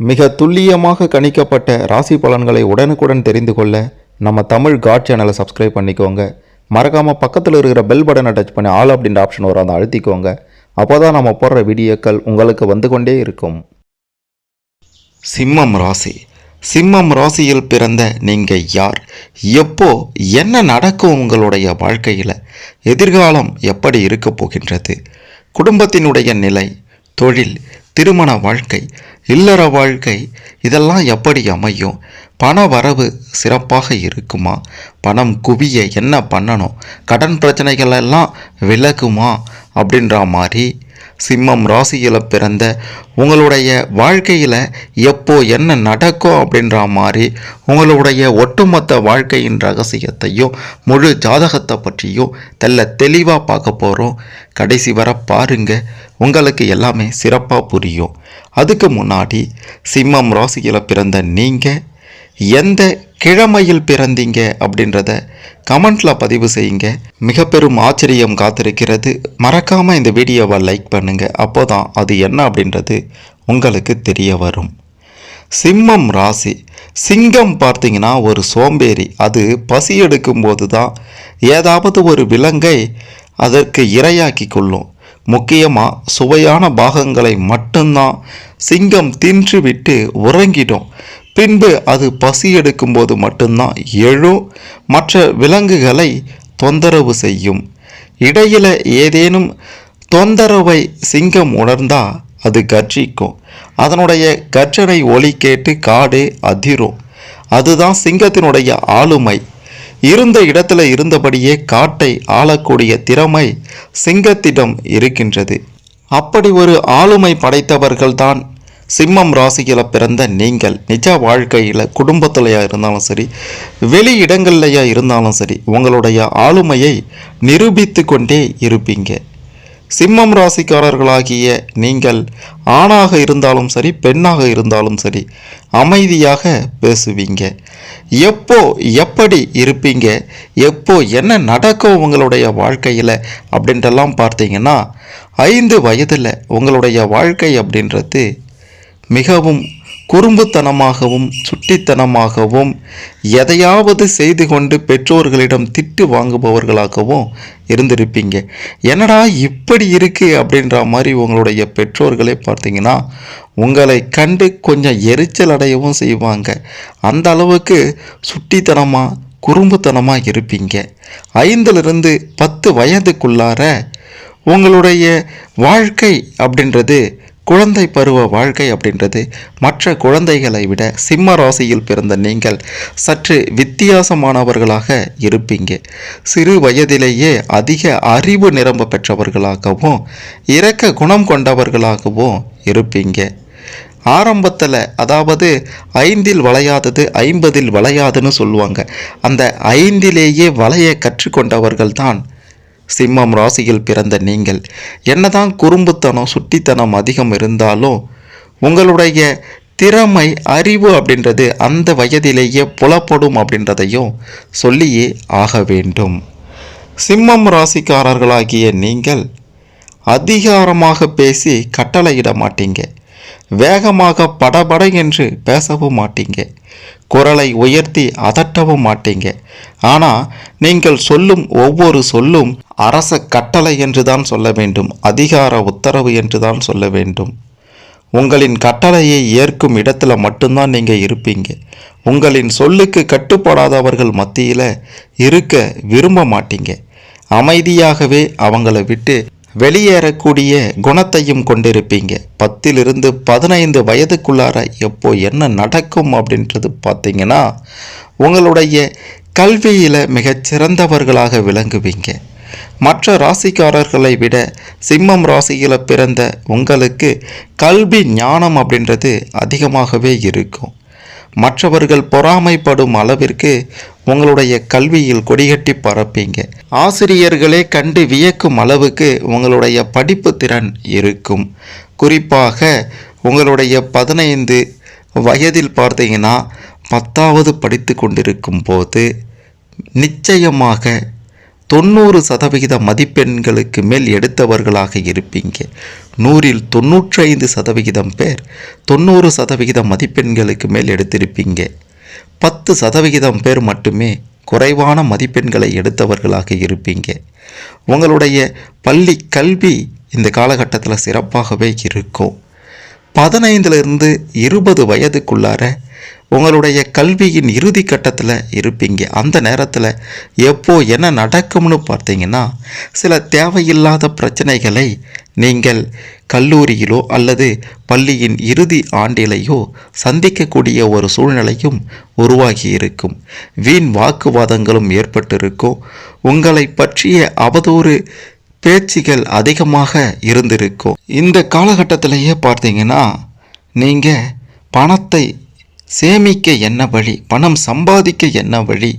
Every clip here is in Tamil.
மிக துல்லியமாக கணிக்கப்பட்ட ராசி பலன்களை உடனுக்குடன் தெரிந்து கொள்ள நம்ம தமிழ் காட் சேனலை சப்ஸ்கிரைப் பண்ணிக்கோங்க. மறக்காமல் பக்கத்தில் இருக்கிற பெல் பட்டனை டச் பண்ணி ஆல் அப்படின்ற ஆப்ஷன் வரும் அதை அழுத்திக்கோங்க. அப்போ தான் நம்ம போடுற வீடியோக்கள் உங்களுக்கு வந்து கொண்டே இருக்கும். சிம்மம் ராசி. சிம்மம் ராசியில் பிறந்த நீங்கள் யார்? எப்போ என்ன நடக்கும் உங்களுடைய வாழ்க்கையில்? எதிர்காலம் எப்படி இருக்க போகின்றது? குடும்பத்தினுடைய நிலை தொழில் திருமண வாழ்க்கை இல்லற வாழ்க்கை இதெல்லாம் எப்படி அமையும்? பண வரவு சிறப்பாக இருக்குமா? பணம் குவிய என்ன பண்ணணும்? கடன் பிரச்சனைகள் எல்லாம் விலகுமா? அப்படின்ற மாதிரி சிம்மம் ராசியில் பிறந்த உங்களுடைய வாழ்க்கையில் எப்போ என்ன நடக்கும் அப்படின்ற மாதிரி உங்களுடைய ஒட்டுமொத்த வாழ்க்கையின் ரகசியத்தையும் முழு ஜாதகத்தை பற்றியும் தெல்ல தெளிவாக பார்க்க போகிறோம் கடைசி வர பாருங்க. உங்களுக்கு எல்லாமே சிறப்பாக புரியும். அதுக்கு முன்னாடி சிம்மம் ராசியில் பிறந்த நீங்கள் எந்த கிழமையில் பிறந்தீங்க அப்படின்றத கமெண்ட்ல பதிவு செய்யுங்க. மிக பெரும் ஆச்சரியம் காத்திருக்கிறது. மறக்காம இந்த வீடியோவை லைக் பண்ணுங்க. அப்போதான் அது என்ன அப்படின்றது உங்களுக்கு தெரிய வரும். சிம்மம் ராசி. சிங்கம் பார்த்தீங்கன்னா ஒரு சோம்பேறி. அது பசி எடுக்கும்போது தான் ஏதாவது ஒரு விலங்கை அதற்கு இரையாக்கி கொள்ளும். முக்கியமாக சுவையான பாகங்களை மட்டும்தான் சிங்கம் தின்று விட்டு உறங்கிடும். பின்பு அது பசி எடுக்கும்போது மட்டும்தான் எழும். மற்ற விலங்குகளை தொந்தரவு செய்யும். இடையில ஏதேனும் தொந்தரவை சிங்கம் உணர்ந்தா அது கர்ஜிக்கும். அதனுடைய கர்ஜனை ஒலி கேட்டு காடு அதிரும். அதுதான் சிங்கத்தினுடைய ஆளுமை. இருந்த இடத்துல இருந்தபடியே காட்டை ஆளக்கூடிய திறமை சிங்கத்திடம் இருக்கின்றது. அப்படி ஒரு ஆளுமை படைத்தவர்கள்தான் சிம்மம் ராசியில் பிறந்த நீங்கள் நிஜ வாழ்க்கையில் குடும்பத்திலையா இருந்தாலும் சரி வெளி இடங்கள்லையா இருந்தாலும் சரி உங்களுடைய ஆளுமையை நிரூபித்து கொண்டே இருப்பீங்க. சிம்மம் ராசிக்காரர்களாகிய நீங்கள் ஆணாக இருந்தாலும் சரி பெண்ணாக இருந்தாலும் சரி அமைதியாக பேசுவீங்க. எப்போ எப்படி இருப்பீங்க? எப்போ என்ன நடக்கும் உங்களுடைய வாழ்க்கையில்? அப்படின்றலாம் பார்த்தீங்கன்னா ஐந்து வயதில் உங்களுடைய வாழ்க்கை அப்படின்றது மிகவும் குறும்புத்தனமாகவும் சுட்டித்தனமாகவும் எதையாவது செய்து கொண்டு பெற்றோர்களிடம் திட்டு வாங்குபவர்களாகவும் இருந்திருப்பீங்க. என்னடா இப்படி இருக்குது அப்படின்ற மாதிரி உங்களுடைய பெற்றோர்களே பார்த்தீங்கன்னா உங்களை கண்டு கொஞ்சம் எரிச்சல் அடையவும் செய்வாங்க. அந்த அளவுக்கு சுட்டித்தனமாக குறும்புத்தனமாக இருப்பீங்க. ஐந்திலிருந்து பத்து வயதுக்குள்ளார உங்களுடைய வாழ்க்கை அப்படின்றது குழந்தை பருவ வாழ்க்கை அப்படின்றது மற்ற குழந்தைகளை விட சிம்ம ராசியில் பிறந்த நீங்கள் சற்று வித்தியாசமானவர்களாக இருப்பீங்க. சிறு வயதிலேயே அதிக அறிவு நிரம்ப பெற்றவர்களாகவும் இரக்க குணம் கொண்டவர்களாகவும் இருப்பீங்க. ஆரம்பத்தில் அதாவது ஐந்தில் வளையாதது ஐம்பதில் வளையாதுன்னு சொல்லுவாங்க. அந்த ஐந்திலேயே வளைய கற்றுக்கொண்டவர்கள் தான் சிம்மம் ராசியில் பிறந்த நீங்கள். என்னதான் குறும்புத்தனம் சுட்டித்தனம் அதிகம் இருந்தாலும் உங்களுடைய திறமை அறிவு அப்படின்றது அந்த வயதிலேயே புலப்படும் அப்படின்றதையும் சொல்லியே ஆக வேண்டும். சிம்மம் ராசிக்காரர்களாகிய நீங்கள் அதிகாரமாக பேசி கட்டளையிட மாட்டீங்க. வேகமாக படபட என்று பேசவும் மாட்டீங்க. குரலை உயர்த்தி அதட்டவும் மாட்டீங்க. ஆனால் நீங்கள் சொல்லும் ஒவ்வொரு சொல்லும் அரச கட்டளை என்று தான் சொல்ல வேண்டும் அதிகார உத்தரவு என்று தான் சொல்ல வேண்டும். உங்களின் கட்டளையை ஏற்கும் இடத்துல மட்டும்தான் நீங்கள் இருப்பீங்க. உங்களின் சொல்லுக்கு கட்டுப்படாதவர்கள் மத்தியில் இருக்க விரும்ப மாட்டீங்க. அமைதியாகவே அவங்கள விட்டு வெளியேறக்கூடிய குணத்தையும் கொண்டிருப்பீங்க. பத்திலிருந்து பதினைந்து வயதுக்குள்ளார எப்போ என்ன நடக்கும் அப்படின்றது பார்த்தீங்கன்னா உங்களுடைய கல்வியில் மிகச்சிறந்தவர்களாக விளங்குவீங்க. மற்ற ராசிக்காரர்களை விட சிம்மம் ராசியில் பிறந்த உங்களுக்கு கல்வி ஞானம் அப்படின்றது அதிகமாகவே இருக்கும். மற்றவர்கள் பொறாமைப்படும் அளவிற்கு உங்களுடைய கல்வியில் கொடிகட்டி பரப்பீங்க. ஆசிரியர்களே கண்டு வியக்கும் அளவுக்கு உங்களுடைய படிப்பு திறன் இருக்கும். குறிப்பாக உங்களுடைய பதினைந்து வயதில் பார்த்தீங்கன்னா பத்தாவது படித்து கொண்டிருக்கும் போது நிச்சயமாக தொண்ணூறு சதவிகித மதிப்பெண்களுக்கு மேல் எடுத்தவர்களாக இருப்பீங்க. நூறில் தொண்ணூற்றைந்து சதவிகிதம் பேர் தொண்ணூறு சதவிகித மதிப்பெண்களுக்கு மேல் எடுத்திருப்பீங்க. பத்து சதவிகிதம் பேர் மட்டுமே குறைவான மதிப்பெண்களை எடுத்தவர்களாக இருப்பீங்க. உங்களுடைய பள்ளி கல்வி இந்த காலகட்டத்தில் சிறப்பாகவே இருக்கும். பதினைந்திலிருந்து இருபது வயதுக்குள்ளார உங்களுடைய கல்வியின் இறுதி கட்டத்தில் இருப்பீங்க. அந்த நேரத்தில் எப்போ என்ன நடக்கும்னு பார்த்தீங்கன்னா சில தேவையில்லாத பிரச்சனைகளை நீங்கள் கல்லூரியிலோ அல்லது பள்ளியின் இறுதி ஆண்டிலேயோ சந்திக்கக்கூடிய ஒரு சூழ்நிலையும் உருவாகி இருக்கும். வீண் வாக்குவாதங்களும் ஏற்பட்டிருக்கும் உங்களை பற்றிய அவதூறு பேச்சுகள் அதிகமாக இருந்திருக்கும் இந்த காலகட்டத்திலேயே பார்த்தீங்கன்னா நீங்கள் பணத்தை சேமிக்க என்ன வழி? பணம் சம்பாதிக்க என்ன வழி?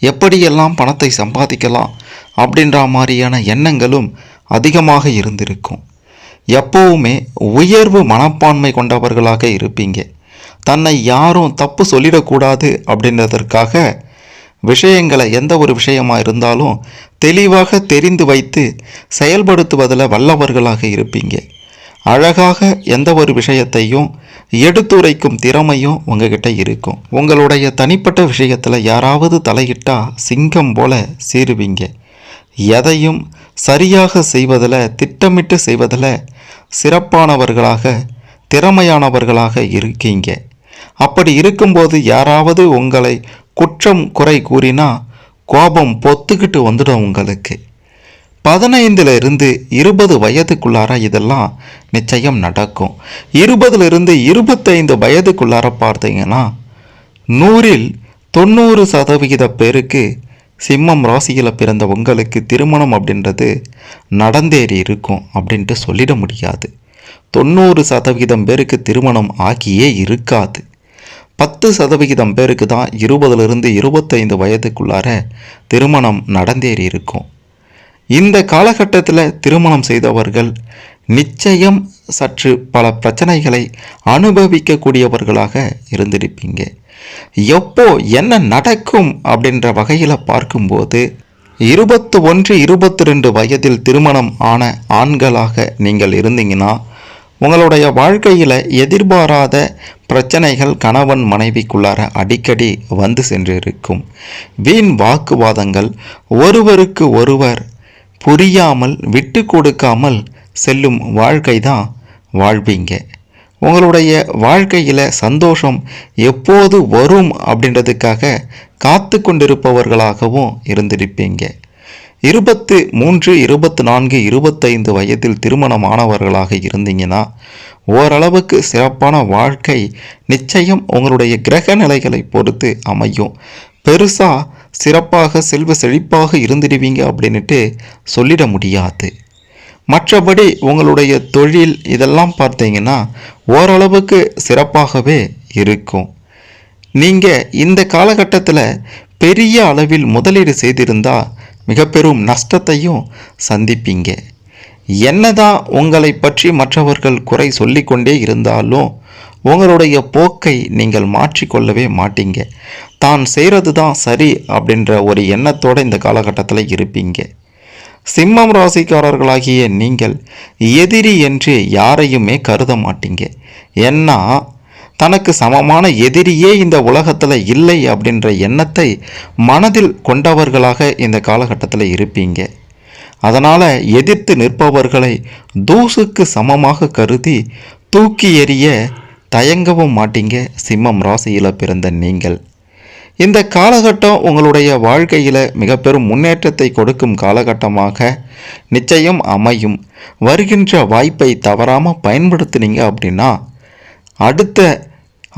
எப்படியெல்லாம் பணத்தை சம்பாதிக்கலாம்? அப்படின்ற மாதிரியான எண்ணங்களும் அதிகமாக இருந்திருக்கும். எப்போவுமே உயர்வு மனப்பான்மை கொண்டவர்களாக இருப்பீங்க. தன்னை யாரும் தப்பு சொல்லிடக்கூடாது அப்படின்றதற்காக விஷயங்களை எந்த ஒரு விஷயமாக இருந்தாலும் தெளிவாக தெரிந்து வைத்து செயல்படுத்துவதில் வல்லவர்களாக இருப்பீங்க. அழகாக எந்த ஒரு விஷயத்தையும் எடுத்துரைக்கும் திறமையும் உங்ககிட்ட இருக்கும். உங்களுடைய தனிப்பட்ட விஷயத்தில் யாராவது தலையிட்டா சிங்கம் போல சீருவீங்க எதையும் சரியாக செய்வதில் திட்டமிட்டு செய்வதில் சிறப்பானவர்களாக திறமையானவர்களாக இருக்கீங்க. அப்படி இருக்கும்போது யாராவது உங்களை குற்றம் குறை கூறினா கோபம் பொத்துக்கிட்டு வந்துடும் உங்களுக்கு. பதினைந்துல இருந்து இருபது வயதுக்குள்ளார இதெல்லாம் நிச்சயம் நடக்கும். இருபதுல இருந்து இருபத்தைந்து வயதுக்குள்ளார பார்த்தீங்கன்னா நூறில் தொண்ணூறு சதவிகித பேருக்கு சிம்மம் ராசியில் பிறந்த உங்களுக்கு திருமணம் அப்படின்றது நடந்தேறி இருக்கும் அப்படின்ட்டு சொல்லிட முடியாது. தொண்ணூறு சதவிகிதம் பேருக்கு திருமணம் ஆகியே இருக்காது. பத்து சதவிகிதம் பேருக்கு தான் இருபதுலேருந்து இருபத்தைந்து வயதுக்குள்ளார திருமணம் நடந்தேறி இருக்கும். இந்த காலகட்டத்தில் திருமணம் செய்தவர்கள் நிச்சயம் சற்று பல பிரச்சனைகளை அனுபவிக்கக்கூடியவர்களாக இருந்திருப்பீங்க. எப்போ என்ன நடக்கும் அப்படின்ற வகையில் பார்க்கும்போது இருபத்து ஒன்று இருபத்தி ரெண்டு வயதில் திருமணம் ஆன ஆண்களாக நீங்கள் இருந்தீங்கன்னா உங்களுடைய வாழ்க்கையில் எதிர்பாராத பிரச்சனைகள் கணவன் மனைவிக்குள்ளார அடிக்கடி வந்து சென்றிருக்கும். வீண் வாக்குவாதங்கள் ஒருவருக்கு ஒருவர் புரியாமல் விட்டு கொடுக்காமல் செல்லும் வாழ்க்கை தான் வாழ்வீங்க. உங்களுடைய வாழ்க்கையில் சந்தோஷம் எப்போது வரும் அப்படின்றதுக்காக காத்து கொண்டிருப்பவர்களாகவும் இருந்திருப்பீங்க. இருபத்து மூன்று இருபத்து நான்கு இருபத்தைந்து வயதில் திருமணமானவர்களாக இருந்தீங்கன்னா ஓரளவுக்கு சிறப்பான வாழ்க்கை நிச்சயம் உங்களுடைய கிரக நிலைகளை பொறுத்து அமையும். பெருசாக சிறப்பாக செல்வ செழிப்பாக இருந்துடுவீங்க அப்படின்ட்டு சொல்லிட முடியாது. மற்றபடி உங்களுடைய தொழில் இதெல்லாம் பார்த்தீங்கன்னா ஓரளவுக்கு சிறப்பாகவே இருக்கும். நீங்கள் இந்த காலகட்டத்தில் பெரிய அளவில் முதலீடு செய்திருந்தால் மிக பெரும் நஷ்டத்தையும் சந்திப்பீங்க. என்னதான் உங்களை பற்றி மற்றவர்கள் குறை சொல்லிக்கொண்டே இருந்தாலும் உங்களுடைய போக்கை நீங்கள் மாற்றிக்கொள்ளவே மாட்டீங்க. தான் செய்கிறது தான் சரி அப்படின்ற ஒரு எண்ணத்தோடு இந்த காலகட்டத்தில் இருப்பீங்க. சிம்மம் ராசிக்காரர்களாகிய நீங்கள் எதிரி என்று யாரையுமே கருத மாட்டீங்க. ஏன்னா தனக்கு சமமான எதிரியே இந்த உலகத்தில் இல்லை அப்படின்ற எண்ணத்தை மனதில் கொண்டவர்களாக இந்த காலகட்டத்தில் இருப்பீங்க. அதனால் எதிர்த்து நிற்பவர்களை தூசுக்கு சமமாக கருதி தூக்கி எறிய தயங்கவும் மாட்டீங்க. சிம்மம் ராசியில் பிறந்த நீங்கள். இந்த காலகட்டம் உங்களுடைய வாழ்க்கையில் மிக பெரும் முன்னேற்றத்தை கொடுக்கும் காலகட்டமாக நிச்சயம் அமையும். வருகின்ற வாய்ப்பை தவறாமல் பயன்படுத்தினீங்க அப்படின்னா அடுத்த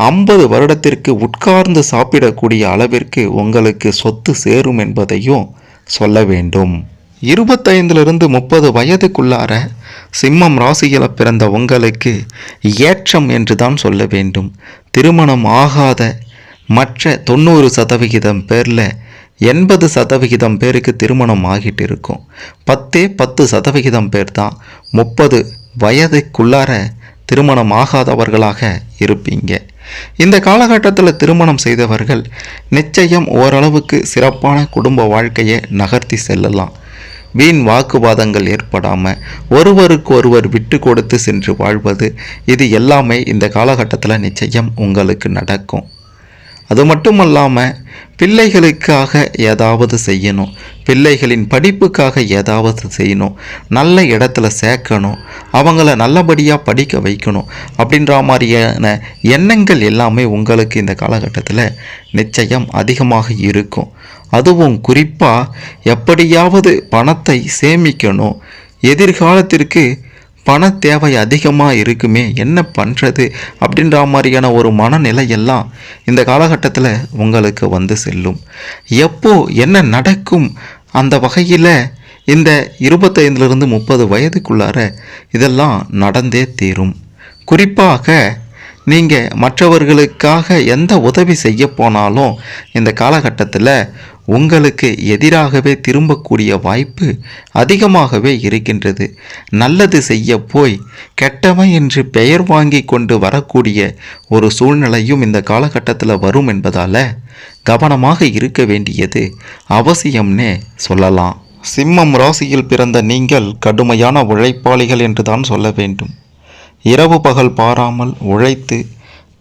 ஐம்பது வருடத்திற்கு உட்கார்ந்து சாப்பிடக்கூடிய அளவிற்கு உங்களுக்கு சொத்து சேரும் என்பதையும் சொல்ல வேண்டும். இருபத்தைந்திலிருந்து முப்பது வயதுக்குள்ளார சிம்மம் ராசியில் பிறந்த உங்களுக்கு ஏற்றம் என்று தான் சொல்ல வேண்டும். திருமணம் ஆகாத மற்ற தொண்ணூறு சதவிகிதம் பேரில் எண்பது சதவிகிதம் பேருக்கு திருமணம் ஆகிட்டு இருக்கும் பத்தே பத்து சதவிகிதம் பேர் தான் முப்பது வயதுக்குள்ளார திருமணம் ஆகாதவர்களாக இருப்பீங்க. இந்த காலகட்டத்தில் திருமணம் செய்தவர்கள் நிச்சயம் ஓரளவுக்கு சிறப்பான குடும்ப வாழ்க்கையை நகர்த்தி செல்லலாம். வீண் வாக்குவாதங்கள் ஏற்படாமல் ஒருவருக்கு ஒருவர் விட்டு கொடுத்து சென்று வாழ்வது இது எல்லாமே இந்த காலகட்டத்தில் நிச்சயம் உங்களுக்கு நடக்கும். அது மட்டும் அல்லாமல் பிள்ளைகளுக்காக ஏதாவது செய்யணும் பிள்ளைகளின் படிப்புக்காக ஏதாவது செய்யணும் நல்ல இடத்துல சேர்க்கணும் அவங்கள நல்லபடியாக படிக்க வைக்கணும் அப்படின்ற மாதிரியான எண்ணங்கள் எல்லாமே உங்களுக்கு இந்த காலகட்டத்தில் நிச்சயம் அதிகமாக இருக்கும். அதுவும் குறிப்பாக எப்படியாவது பணத்தை சேமிக்கணும். எதிர்காலத்திற்கு பண தேவை அதிகமாக இருக்குமே என்ன பண்ணுறது அப்படின்ற மாதிரியான ஒரு மனநிலை எல்லாம் இந்த காலகட்டத்தில் உங்களுக்கு வந்து செல்லும். எப்போ என்ன நடக்கும் அந்த வகையில் இந்த இருபத்தைந்துலேருந்து முப்பது வயதுக்குள்ளார இதெல்லாம் நடந்தே தீரும். குறிப்பாக நீங்கள் மற்றவர்களுக்காக எந்த உதவி செய்ய போனாலும் இந்த காலகட்டத்தில் உங்களுக்கு எதிராகவே திரும்பக்கூடிய வாய்ப்பு அதிகமாகவே இருக்கின்றது. நல்லது செய்ய போய் கெட்டவன் என்று பெயர் வாங்கி கொண்டு வரக்கூடிய ஒரு சூழ்நிலையும் இந்த காலகட்டத்தில் வரும் என்பதால் கவனமாக இருக்க வேண்டியது அவசியம்னே சொல்லலாம். சிம்மம் ராசியில் பிறந்த நீங்கள் கடுமையான உழைப்பாளிகள் என்று தான் சொல்ல வேண்டும். இரவு பகல் பாராமல் உழைத்து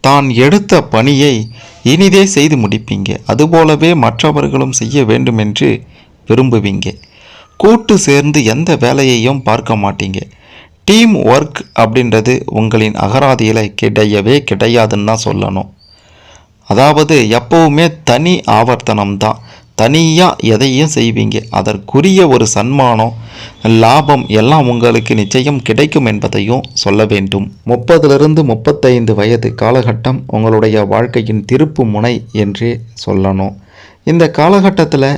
தான் எடுத்த பணியை இனிதே செய்து முடிப்பீங்க. அதுபோலவே மற்றவர்களும் செய்ய வேண்டும் என்று விரும்புவீங்க. கூட்டு சேர்ந்து எந்த வேலையையும் பார்க்க மாட்டீங்க. டீம் ஒர்க் அப்படின்றது உங்களின் அகராதியில் கிடையவே கிடையாதுன்னு தான் சொல்லணும். அதாவது எப்பவுமே தனி ஆவர்த்தனம் தான் தனியாக எதையும் செய்வீங்க. அதற்குரிய ஒரு சன்மானம் லாபம் எல்லாம் உங்களுக்கு நிச்சயம் கிடைக்கும் என்பதையும் சொல்ல வேண்டும். முப்பதிலிருந்து முப்பத்தைந்து வயது காலகட்டம் உங்களுடைய வாழ்க்கையின் திருப்பு முனை என்றே சொல்லணும். இந்த காலகட்டத்தில்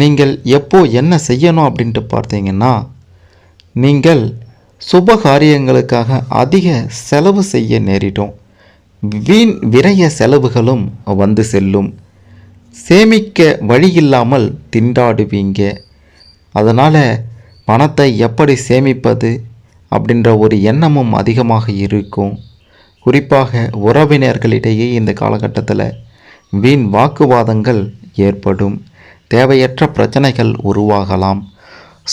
நீங்கள் எப்போ என்ன செய்யணும் அப்படின்ட்டு பார்த்தீங்கன்னா நீங்கள் சுப காரியங்களுக்காக அதிக செலவு செய்ய நேரிடும். வீண் விரைய செலவுகளும் வந்து செல்லும். சேமிக்க வழி இல்லாமல் திண்டாடுவீங்க. அதனால் பணத்தை எப்படி சேமிப்பது அப்படின்ற ஒரு எண்ணமும் அதிகமாக இருக்கும். குறிப்பாக உறவினர்களிடையே இந்த காலகட்டத்தில் வீண் வாக்குவாதங்கள் ஏற்படும். தேவையற்ற பிரச்சனைகள் உருவாகலாம்.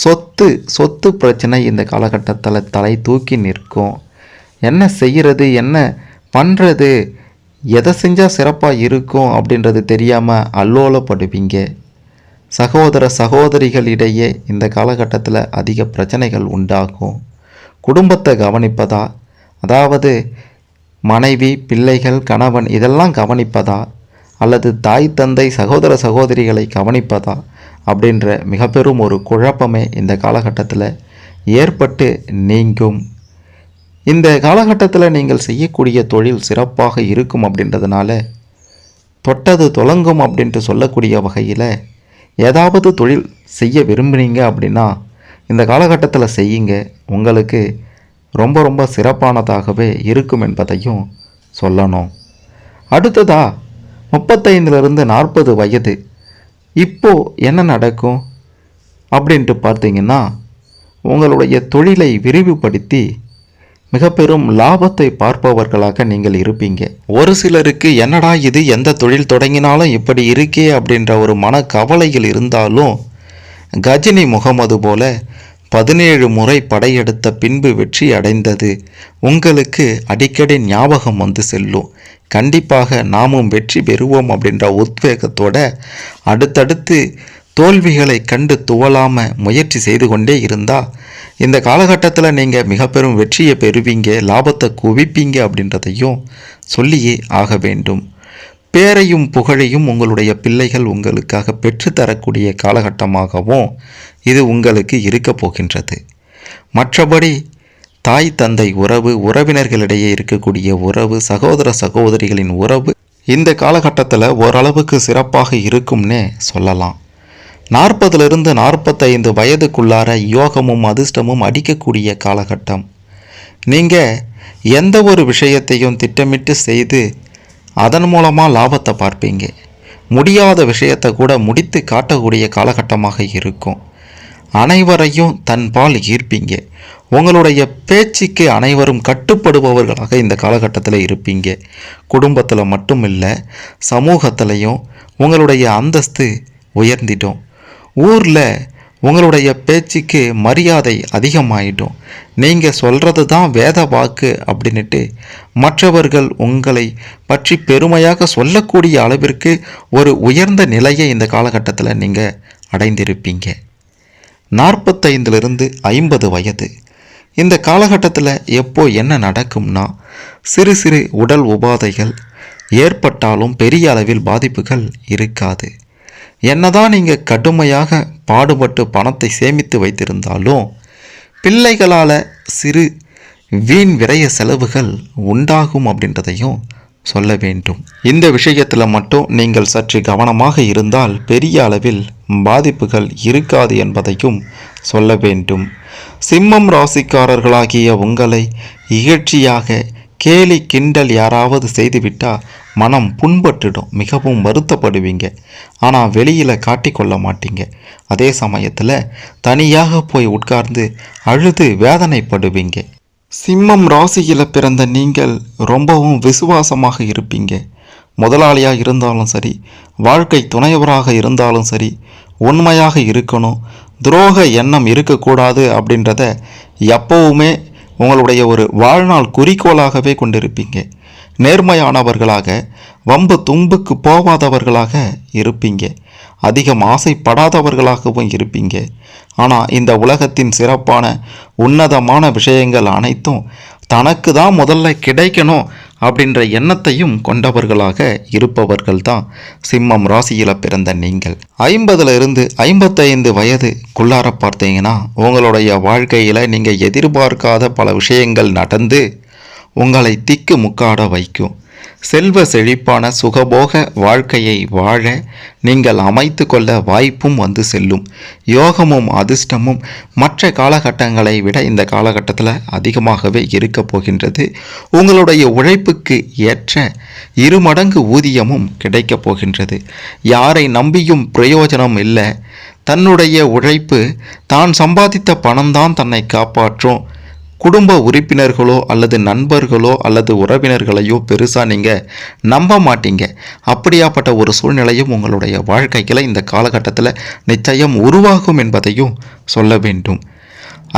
சொத்து சொத்து பிரச்சனை இந்த காலகட்டத்தில் தலை தூக்கி நிற்கும். என்ன செய்கிறது என்ன பண்ணுறது எதை செஞ்சால் சிறப்பாக இருக்கும் அப்படின்றது தெரியாமல் அல்லோலப்படுவீங்க சகோதர சகோதரிகளிடையே இந்த காலகட்டத்தில் அதிக பிரச்சனைகள் உண்டாகும். குடும்பத்தை கவனிப்பதா? அதாவது மனைவி பிள்ளைகள் கணவன் இதெல்லாம் கவனிப்பதா? அல்லது தாய் தந்தை சகோதர சகோதரிகளை கவனிப்பதா? அப்படின்ற மிக பெரும் ஒரு குழப்பமே இந்த காலகட்டத்தில் ஏற்பட்டு நீங்கும். இந்த காலகட்டத்தில் நீங்கள் செய்யக்கூடிய தொழில் சிறப்பாக இருக்கும் அப்படின்றதுனால தொட்டது தொலங்கும் அப்படின்ட்டு சொல்லக்கூடிய வகையில் ஏதாவது தொழில் செய்ய விரும்புனீங்க அப்படின்னா இந்த காலகட்டத்தில் செய்யுங்க. உங்களுக்கு ரொம்ப ரொம்ப சிறப்பானதாகவே இருக்கும் என்பதையும் சொல்லணும். அடுத்ததா முப்பத்தைந்துலேருந்து நாற்பது வயது. இப்போது என்ன நடக்கும்? அப்படின்ட்டு பார்த்தீங்கன்னா உங்களுடைய தொழிலை விரிவுபடுத்தி மிக பெரும் லாபத்தை பார்ப்பவர்களாக நீங்கள் இருப்பீங்க. ஒரு சிலருக்கு என்னடா இது எந்த தொழில் தொடங்கினாலும் இப்படி இருக்கே அப்படின்ற ஒரு மன கவலையில் இருந்தாலும் கஜினி முகமது போல பதினேழு முறை படையெடுத்த பின்பு வெற்றி அடைந்தது. உங்களுக்கு அடிக்கடி ஞாபகம் வந்து செல்லும். கண்டிப்பாக நாமும் வெற்றி பெறுவோம் அப்படின்ற உத்வேகத்தோட அடுத்தடுத்து தோல்விகளை கண்டு துவலாம முயற்சி செய்து கொண்டே இருந்தால் இந்த காலகட்டத்தில் நீங்கள் மிக பெரும் வெற்றியை பெறுவீங்க லாபத்தை குவிப்பீங்க அப்படின்றதையும் சொல்லியே ஆக வேண்டும். பேரையும் புகழையும் உங்களுடைய பிள்ளைகள் உங்களுக்காக பெற்றுத்தரக்கூடிய காலகட்டமாகவும் இது உங்களுக்கு இருக்கப் போகின்றது. மற்றபடி தாய் தந்தை உறவு உறவினர்களிடையே இருக்கக்கூடிய உறவு சகோதர சகோதரிகளின் உறவு இந்த காலகட்டத்தில் ஓரளவுக்கு சிறப்பாக இருக்கும்னே சொல்லலாம். நாற்பதிலிருந்து நாற்பத்தைந்து வயதுக்குள்ளார யோகமும் அதிர்ஷ்டமும் அடிக்கக்கூடிய காலகட்டம். நீங்கள் எந்த ஒரு விஷயத்தையும் திட்டமிட்டு செய்து அதன் மூலமாக லாபத்தை பார்ப்பீங்க. முடியாத விஷயத்தை கூட முடித்து காட்டக்கூடிய காலகட்டமாக இருக்கும். அனைவரையும் தன்பால் ஈர்ப்பீங்க. உங்களுடைய பேச்சுக்கு அனைவரும் கட்டுப்படுபவர்களாக இந்த காலகட்டத்தில் இருப்பீங்க. குடும்பத்தில் மட்டும் இல்லை சமூகத்திலையும் உங்களுடைய அந்தஸ்து உயர்ந்திடும். ஊரில் உங்களுடைய பேச்சுக்கு மரியாதை அதிகமாயிடும். நீங்கள் சொல்கிறது தான் வேத வாக்கு அப்படின்னுட்டு மற்றவர்கள் உங்களை பற்றி பெருமையாக சொல்லக்கூடிய அளவிற்கு ஒரு உயர்ந்த நிலையை இந்த காலகட்டத்தில் நீங்கள் அடைந்திருப்பீங்க. நாற்பத்தைந்திலிருந்து ஐம்பது வயது. இந்த காலகட்டத்தில் எப்போ என்ன நடக்கும்னா சிறு சிறு உடல் உபாதைகள் ஏற்பட்டாலும் பெரிய அளவில் பாதிப்புகள் இருக்காது. என்னதான் நீங்கள் கடுமையாக பாடுபட்டு பணத்தை சேமித்து வைத்திருந்தாலும் பிள்ளைகளால் சிறு வீண் விரைய செலவுகள் உண்டாகும் அப்படின்றதையும் சொல்ல வேண்டும். இந்த விஷயத்தில் மட்டும் நீங்கள் சற்று கவனமாக இருந்தால் பெரிய அளவில் பாதிப்புகள் இருக்காது என்பதையும் சொல்ல வேண்டும். சிம்மம் ராசிக்காரர்களாகிய உங்களை இகழ்ச்சியாக கேலி கிண்டல் யாராவது செய்துவிட்டால் மனம் புண்பட்டுடும் மிகவும் வருத்தப்படுவீங்க. ஆனால் வெளியில் காட்டிக்கொள்ள மாட்டீங்க. அதே சமயத்தில் தனியாக போய் உட்கார்ந்து அழுது வேதனைப்படுவீங்க. சிம்மம் ராசியில் பிறந்த நீங்கள் ரொம்பவும் விசுவாசமாக இருப்பீங்க. முதலாளியாக இருந்தாலும் சரி வாழ்க்கை துணைவராக இருந்தாலும் சரி உண்மையாக இருக்கணும். துரோக எண்ணம் இருக்கக்கூடாது அப்படின்றத எப்பவுமே உங்களுடைய ஒரு வாழ்நாள் குறிக்கோளாகவே கொண்டிருப்பீங்க. நேர்மையானவர்களாக வம்பு தும்புக்கு போகாதவர்களாக இருப்பீங்க. அதிகம் ஆசைப்படாதவர்களாகவும் இருப்பீங்க. ஆனால் இந்த உலகத்தின் சிறப்பான உன்னதமான விஷயங்கள் அனைத்தும் தனக்கு தான் முதல்ல கிடைக்கணும் அப்படின்ற எண்ணத்தையும் கொண்டவர்களாக இருப்பவர்கள் தான் சிம்மம் ராசியில் பிறந்த நீங்கள். ஐம்பதுல இருந்து ஐம்பத்தைந்து வயதுக்குள்ளார பார்த்தீங்கன்னா உங்களுடைய வாழ்க்கையில் நீங்கள் எதிர்பார்க்காத பல விஷயங்கள் நடந்து உங்களை திக்கு முக்காட வைக்கும். செல்வ செழிப்பான சுகபோக வாழ்க்கையை வாழ நீங்கள் அமைத்து கொள்ள வாய்ப்பும் வந்து செல்லும். யோகமும் அதிர்ஷ்டமும் மற்ற காலகட்டங்களை விட இந்த காலகட்டத்தில் அதிகமாகவே இருக்க போகின்றது. உங்களுடைய உழைப்புக்கு ஏற்ற இருமடங்கு ஊதியமும் கிடைக்கப் போகின்றது. யாரை நம்பியும் பிரயோஜனம் இல்லை. தன்னுடைய உழைப்பு தான் சம்பாதித்த பணம்தான் தன்னை காப்பாற்றும். குடும்ப உறுப்பினர்களோ அல்லது நண்பர்களோ அல்லது உறவினர்களையோ பெருசாக நீங்கள் நம்ப மாட்டீங்க. அப்படியாப்பட்ட ஒரு சூழ்நிலையும் உங்களுடைய வாழ்க்கையில் இந்த காலகட்டத்தில் நிச்சயம் உருவாகும் என்பதையும் சொல்ல வேண்டும்.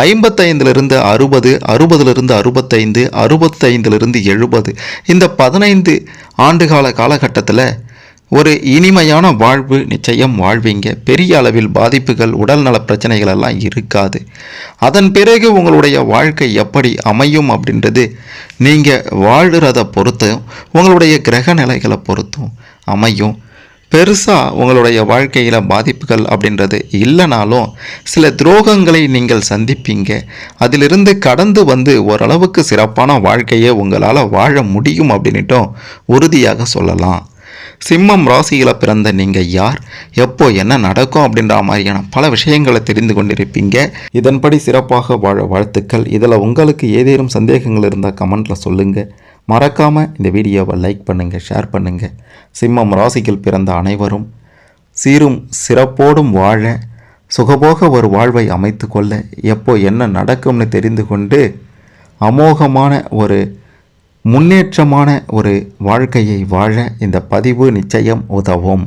ஐம்பத்தைந்திலிருந்து அறுபது அறுபதிலிருந்து அறுபத்தைந்து அறுபத்தைந்திலிருந்து எழுபது இந்த பதினைந்து ஆண்டுகால காலகட்டத்தில் ஒரு இனிமையான வாழ்வு நிச்சயம் வாழ்வீங்க. பெரிய அளவில் பாதிப்புகள் உடல்நல பிரச்சனைகள் எல்லாம் இருக்காது. அதன் பிறகு உங்களுடைய வாழ்க்கை எப்படி அமையும் அப்படின்றது நீங்கள் வாழ்கிறத பொறுத்தும் உங்களுடைய கிரக நிலைகளை பொறுத்தும் அமையும். பெருசாக உங்களுடைய வாழ்க்கையில் பாதிப்புகள் அப்படின்றது இல்லைனாலும் சில துரோகங்களை நீங்கள் சந்திப்பீங்க. அதிலிருந்து கடந்து வந்து ஓரளவுக்கு சிறப்பான வாழ்க்கையை உங்களால் வாழ முடியும் அப்படின்ட்டும் உறுதியாக சொல்லலாம். சிம்மம் ராசியில் பிறந்த நீங்கள் யார்? எப்போ என்ன நடக்கும் அப்படின்ற மாதிரியான பல விஷயங்களை தெரிந்து கொண்டிருப்பீங்க. இதன்படி சிறப்பாக வாழ வாழ்த்துக்கள். இதில் உங்களுக்கு ஏதேனும் சந்தேகங்கள் இருந்தால் கமெண்ட்டில் சொல்லுங்கள் மறக்காமல் இந்த வீடியோவை லைக் பண்ணுங்கள் ஷேர் பண்ணுங்கள் சிம்மம் ராசியில் பிறந்த அனைவரும் சீரும் சிறப்போடும் வாழ சுகபோக ஒரு வாழ்வை அமைத்து கொள்ள எப்போ என்ன நடக்கும்னு தெரிந்து கொண்டு அமோகமான ஒரு முன்னேற்றமான ஒரு வாழ்க்கையை வாழ இந்த பதிவு நிச்சயம் உதவும்.